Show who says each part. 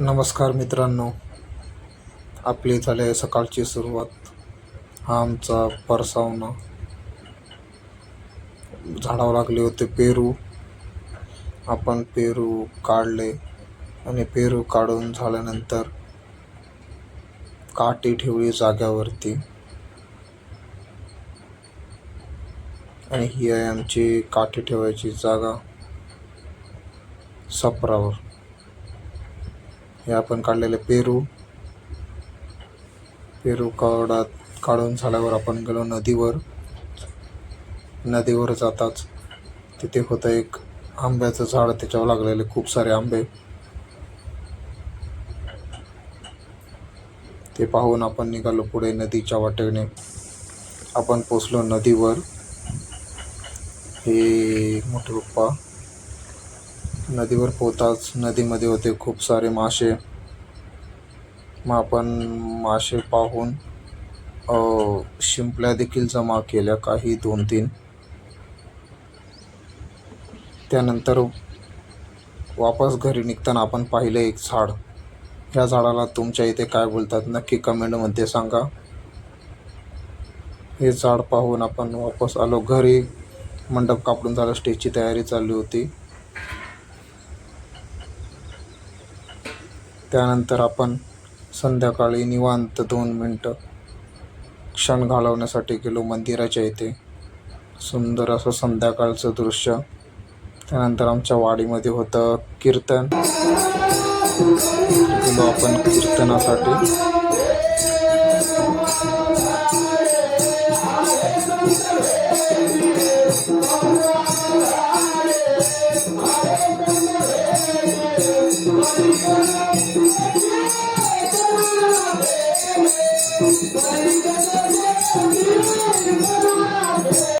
Speaker 1: नमस्कार मित्रांनो. आपली झाली आहे सकाळची सुरुवात. हा आमचा परसावना. झाडावर लागले होते पेरू. आपण पेरू काढले आणि पेरू काढून झाल्यानंतर काठी ठेवली जाग्यावरती. आणि ही आहे आमची काठी ठेवायची जागा सपरावर. हे आपण काढलेले पेरू. पेरू काढत काढून झाल्यावर आपण गेलो नदीवर. नदीवर जाताच तिथे होतं एक आंब्याचं झाड त्याच्यावर लागलेले खूप सारे आंबे. ते पाहून आपण निघालो पुढे नदीच्या वाटेने. आपण पोचलो नदीवर. हे मोठे पप्पा नदीवर पोहताच नदीमध्ये होते खूप सारे मासे. मग आपण मासे पाहून शिंपल्या देखील जमा केल्या काही दोन तीन त्यानंतर वापस घरी निघताना आपण पाहिलं एक झाड. ह्या झाडाला तुमच्या इथे काय बोलतात नक्की कमेंटमध्ये सांगा. हे झाड पाहून आपण वापस आलो. घरी मंडप कापडून झालं स्टेजची तयारी चालली होती. त्यानंतर आपण संध्याकाळी निवांत दोन मिनटं क्षण घालवण्यासाठी गेलो मंदिराच्या इथे. सुंदर असं संध्याकाळचं दृश्य. त्यानंतर आमच्या वाडीमध्ये होतं कीर्तन. गेलो आपण कीर्तनासाठी. Thank you.